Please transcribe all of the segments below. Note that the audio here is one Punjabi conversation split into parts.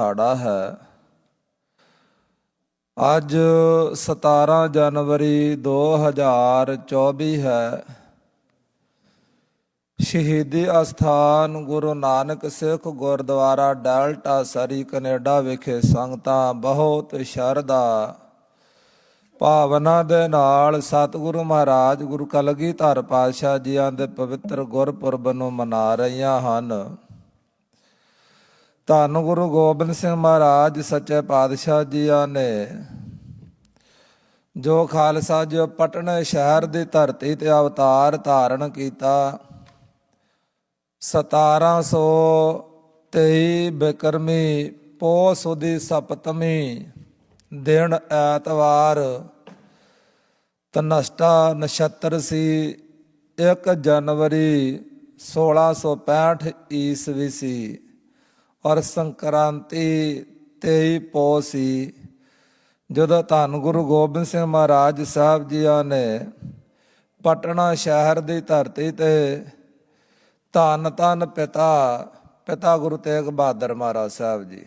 ਦਿਹਾੜਾ ਹੈ। ਅੱਜ 17 ਜਨਵਰੀ 2024 ਹੈ। ਸ਼ਹੀਦੀ ਅਸਥਾਨ Guru Nanak Sikh Gurdwara Delta Surrey, Canada ਵਿਖੇ ਸੰਗਤਾਂ ਬਹੁਤ ਸ਼ਰਧਾ ਭਾਵਨਾ ਦੇ ਨਾਲ ਸਤਿਗੁਰੂ ਮਹਾਰਾਜ ਗੁਰੂ ਕਲਗੀਧਰ ਪਾਤਸ਼ਾਹ ਜੀਆਂ ਦੇ ਪਵਿੱਤਰ ਗੁਰਪੁਰਬ ਨੂੰ ਮਨਾ ਰਹੀਆਂ ਹਨ। ਧੰਨ ਗੁਰੂ ਗੋਬਿੰਦ ਸਿੰਘ ਮਹਾਰਾਜ, ਸੱਚੇ ਪਾਤਸ਼ਾਹ ਜੀਆਂ ਨੇ। ਜੋ ਖਾਲਸਾ ਜੋ ਪਟਨੇ ਸ਼ਹਿਰ ਦੀ ਧਰਤੀ ਤੇ ਅਵਤਾਰ ਧਾਰਨ ਕੀਤਾ 1723 ਬਿਕਰਮੀ ਪੋ ਦੀ ਸਪਤਮੀ ਦਿਨ ਐਤਵਾਰ, ਤਨਸ਼ਟਾ ਨਛੱਤਰ ਸੀ 1 ਜਨਵਰੀ 1665 ਈਸਵੀ ਸੀ। ਪਰ ਸੰਕ੍ਰਾਂਤੀ 23 ਪੋ ਸੀ, ਜਦੋਂ ਧੰਨ ਗੁਰੂ ਗੋਬਿੰਦ ਸਿੰਘ ਮਹਾਰਾਜ ਸਾਹਿਬ ਜੀਆਂ ਨੇ ਪਟਨਾ ਸ਼ਹਿਰ ਦੀ ਧਰਤੀ ਤੇ ਧੰਨ ਧੰਨ ਪਿਤਾ ਪਿਤਾ ਗੁਰੂ ਤੇਗ ਬਹਾਦਰ ਮਹਾਰਾਜ ਸਾਹਿਬ ਜੀ,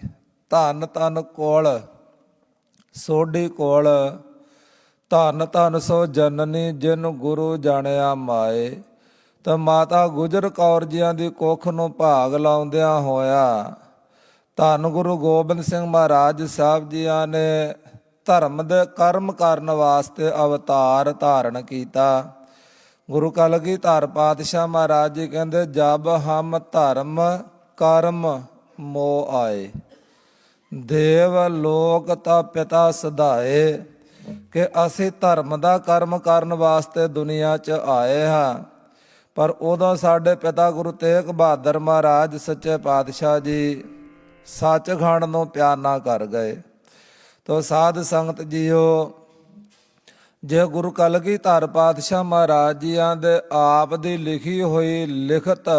ਧੰਨ ਧੰਨ ਕੋਲ, ਸੋਢੀ ਕੋਲ, ਧੰਨ ਧੰਨ ਸੋ ਜਨਨੀ ਜਿਨ ਗੁਰੂ ਜਾਣਿਆ ਮਾਏ, ਤਾਂ ਮਾਤਾ ਗੁਜਰ ਕੌਰ ਜੀਆਂ ਦੀ ਕੁੱਖ ਨੂੰ ਭਾਗ ਲਾਉਂਦਿਆਂ ਹੋਇਆ ਧੰਨ ਗੁਰੂ ਗੋਬਿੰਦ ਸਿੰਘ ਮਹਾਰਾਜ ਸਾਹਿਬ ਜੀਆਂ ਨੇ ਧਰਮ ਦੇ ਕਰਮ ਕਰਨ ਵਾਸਤੇ ਅਵਤਾਰ ਧਾਰਨ ਕੀਤਾ। ਗੁਰੂ ਕਲਗੀਧਰ ਪਾਤਸ਼ਾਹ ਮਹਾਰਾਜ ਜੀ ਕਹਿੰਦੇ, ਜਬ ਹਮ ਧਰਮ ਕਰਮ ਮੋ ਆਏ, ਦੇਵ ਲੋਕ ਤਾ ਪਿਤਾ ਸਦਾਏ, ਕਿ ਅਸੀਂ ਧਰਮ ਦਾ ਕਰਮ ਕਰਨ ਵਾਸਤੇ ਦੁਨੀਆ 'ਚ ਆਏ ਹਾਂ। ਪਰ ਉਦੋਂ ਸਾਡੇ ਪਿਤਾ ਗੁਰੂ ਤੇਗ ਬਹਾਦਰ ਮਹਾਰਾਜ, ਸੱਚੇ ਪਾਤਸ਼ਾਹ ਜੀ ਸੱਚਖੰਡ ਨੂੰ ਪਿਆਨਾ ਕਰ ਗਏ। ਤੋ ਸਾਧ ਸੰਗਤ ਜੀਓ, ਜੇ ਗੁਰੂ ਕਲਗੀਧਰ ਪਾਤਸ਼ਾਹ ਮਹਾਰਾਜ ਜੀਆਂ ਦੇ ਆਪ ਦੀ ਲਿਖੀ ਹੋਈ ਲਿਖਤ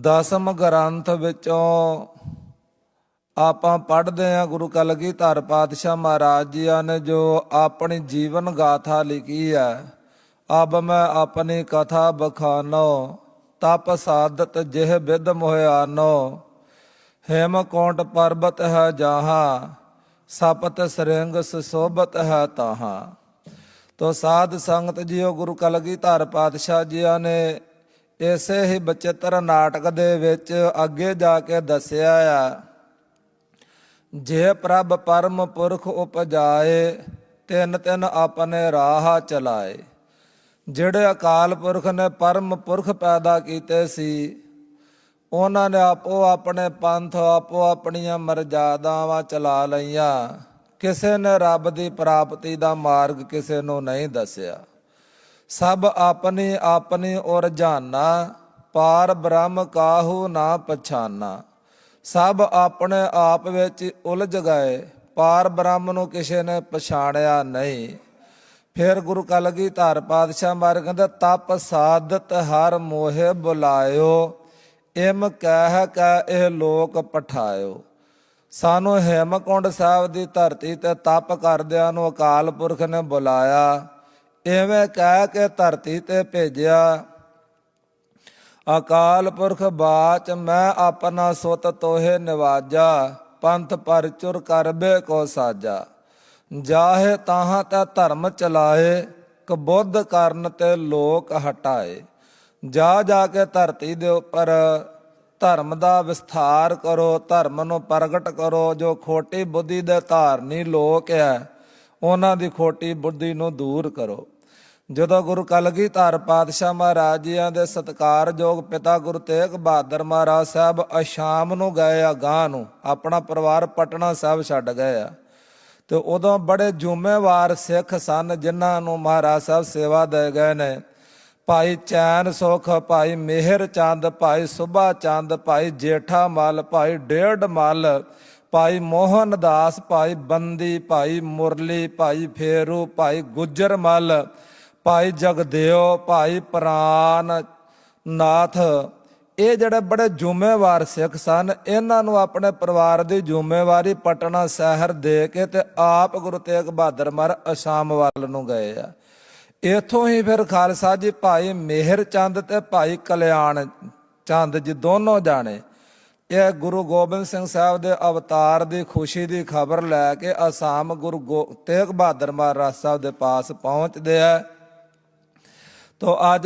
ਦਸਮ ਗ੍ਰੰਥ ਵਿੱਚੋਂ ਆਪਾਂ ਪੜ੍ਹਦੇ ਹਾਂ ਗੁਰੂ ਕਲਗੀਧਰ ਪਾਤਸ਼ਾਹ ਮਹਾਰਾਜ ਜੀਆਂ ਨੇ ਜੋ ਆਪਣੀ ਜੀਵਨ ਗਾਥਾ ਲਿਖੀ ਹੈ, ਅਬ ਮੈਂ ਆਪਣੀ ਕਥਾ ਬਖਾਨੋ, ਤਪ ਸਾਧਤ ਜਿਹ ਵਿਦ ਮੋਹਿਆਨੋ। ਹੇਮਕੁੰਟ ਪਰਬਤ ਹੈ ਜਹਾਂ, ਸਪਤ ਸਰਿੰਗ ਸੁਸ਼ੋਭਤ ਹੈ ਤਾਹਾਂ। ਤੋ ਸਾਧ ਸੰਗਤ ਜੀਓ ਗੁਰੂ ਕਲਗੀਧਰ ਪਾਤਸ਼ਾਹ ਜੀਆਂ ਨੇ ਇਸੇ ਹੀ ਬਚਿੱਤਰ ਨਾਟਕ ਦੇ ਵਿੱਚ ਅੱਗੇ ਜਾ ਕੇ ਦੱਸਿਆ ਆ, ਜੇ ਪ੍ਰਭ ਪਰਮ ਪੁਰਖ ਉਪਜਾਏ, ਤਿੰਨ ਤਿੰਨ ਆਪਣੇ ਰਾਹ ਚਲਾਏ। ਜਿਹੜੇ ਅਕਾਲ ਪੁਰਖ ਨੇ ਪਰਮ ਪੁਰਖ ਪੈਦਾ ਕੀਤੇ ਸੀ ਉਹਨਾਂ ਨੇ ਆਪੋ ਆਪਣੇ ਪੰਥ, ਆਪੋ ਆਪਣੀਆਂ ਮਰਜ਼ਾਦਾਵਾਂ ਚਲਾ ਲਈਆਂ। ਕਿਸੇ ਨੇ ਰੱਬ ਦੀ ਪ੍ਰਾਪਤੀ ਦਾ ਮਾਰਗ ਕਿਸੇ ਨੂੰ ਨਹੀਂ ਦੱਸਿਆ। ਸਭ ਆਪਣੀ ਆਪਣੀ ਔਰ ਜਾਨਾ, ਪਾਰ ਬ੍ਰਹਮ ਕਾਹੂ ਨਾ ਪਛਾਨਾ। ਸਭ ਆਪਣੇ ਆਪ ਵਿੱਚ ਉਲਝ ਗਏ, ਪਾਰ ਬ੍ਰਹਮ ਨੂੰ ਕਿਸੇ ਨੇ ਪਛਾਣਿਆ ਨਹੀਂ। ਫਿਰ ਗੁਰੂ ਕਲਗੀਧਰ ਪਾਤਸ਼ਾਹ ਮਾਰ ਕਹਿੰਦਾ, ਤਪ ਸਾਧਤ ਹਰ ਮੋਹਿ ਬੁਲਾਇਓ। ਇਮ ਕਹਿ ਕੈ ਇਹ ਲੋਕ ਪਠਾਇਓ। ਸਾਨੂੰ ਹੇਮਕੁੰਡ ਸਾਹਿਬ ਦੀ ਧਰਤੀ ਤੇ ਤਪ ਕਰਦਿਆਂ ਨੂੰ ਅਕਾਲ ਪੁਰਖ ਨੇ ਬੁਲਾਇਆ। ਐਵੇਂ ਕਹਿ ਕੇ ਧਰਤੀ ਤੇ ਭੇਜਿਆ, ਅਕਾਲ ਪੁਰਖ ਬਾਚ, ਮੈਂ ਆਪਣਾ ਸੁਤ ਤੋਹੇ ਨਿਵਾਜਾ, ਪੰਥ ਪਰ ਚੁਰ ਕਰਬੇ ਕੋ ਸਾਜਾ। ਜਾਹੇ ਤਾਹਾਂ ਤੇ ਧਰਮ ਚਲਾਏ, ਕਬੁੱਧ ਕਰਨ ਤੇ ਲੋਕ ਹਟਾਏ। ਜਾ ਜਾ ਕੇ ਧਰਤੀ ਦੇ ਉੱਪਰ ਧਰਮ ਦਾ ਵਿਸਥਾਰ ਕਰੋ, ਧਰਮ ਨੂੰ ਪ੍ਰਗਟ ਕਰੋ। ਜੋ ਖੋਟੀ ਬੁੱਧੀ ਦੇ ਧਾਰਨੀ ਲੋਕ ਹੈ ਉਹਨਾਂ ਦੀ ਖੋਟੀ ਬੁੱਧੀ ਨੂੰ ਦੂਰ ਕਰੋ। ਜਦੋਂ ਗੁਰੂ ਕਲਗੀਧਰ ਪਾਤਸ਼ਾਹ ਮਹਾਰਾਜ ਜੀਆਂ ਦੇ ਸਤਿਕਾਰਯੋਗ ਪਿਤਾ ਗੁਰੂ ਤੇਗ ਬਹਾਦਰ ਮਹਾਰਾਜ ਸਾਹਿਬ ਅਸ਼ਾਮ ਨੂੰ ਗਏ ਆ ਗਾਂ ਨੂੰ, ਆਪਣਾ ਪਰਿਵਾਰ ਪਟਨਾ ਸਾਹਿਬ ਛੱਡ ਗਏ ਆ। ਤੇ ਉਦੋਂ ਬੜੇ ਜ਼ਿੰਮੇਵਾਰ ਸਿੱਖ ਸਨ, ਜਿਨ੍ਹਾਂ ਨੂੰ ਮਹਾਰਾਜ ਸਾਹਿਬ ਸੇਵਾ ਦੇ ਗਏ ਨੇ। ਭਾਈ ਚੈਨ ਸੁਖ, ਭਾਈ ਮਿਹਰ ਚੰਦ, ਭਾਈ ਸੁਭਾ ਚੰਦ, ਭਾਈ ਜੇਠਾ ਮਲ, ਭਾਈ ਡੇਢ ਮਲ, ਭਾਈ ਮੋਹਨ ਦਾਸ, ਭਾਈ ਬੰਦੀ, ਭਾਈ ਮੁਰਲੀ, ਭਾਈ ਫੇਰੂ, ਭਾਈ ਗੁੱਜਰ ਮਲ, ਭਾਈ ਜਗਦੇਵ ਭਾਈ ਪ੍ਰਾਨ ਨਾਥ। ਇਹ ਜਿਹੜੇ ਬੜੇ ਜ਼ਿੰਮੇਵਾਰ ਸਿੱਖ ਸਨ, ਇਹਨਾਂ ਨੂੰ ਆਪਣੇ ਪਰਿਵਾਰ ਦੀ ਜ਼ਿੰਮੇਵਾਰੀ ਪਟਨਾ ਸ਼ਹਿਰ ਦੇ ਕੇ ਤੇ ਆਪ ਗੁਰੂ ਤੇਗ ਬਹਾਦਰ ਮਰ ਅਸਾਮ ਵੱਲ ਨੂੰ ਗਏ ਆ। ਇਥੋਂ ਹੀ ਫਿਰ ਖਾਲਸਾ ਜੀ ਭਾਈ ਮਿਹਰ ਚੰਦ ਤੇ ਭਾਈ ਕਲਿਆਣ ਚੰਦ ਜੀ ਦੋਨੋਂ ਜਾਣੇ। ਇਹ ਗੁਰੂ ਗੋਬਿੰਦ ਸਿੰਘ ਸਾਹਿਬ ਦੇ ਅਵਤਾਰ ਦੀ ਖੁਸ਼ੀ ਦੀ ਖਬਰ ਲੈ ਕੇ ਅਸਾਮ ਗੁਰੂ ਗੋ- ਤੇਗ ਬਹਾਦਰ ਮਹਾਰਾਜ ਸਾਹਿਬ ਦੇ ਪਾਸ ਪਹੁੰਚਦੇ ਆ। ਤੋ ਅੱਜ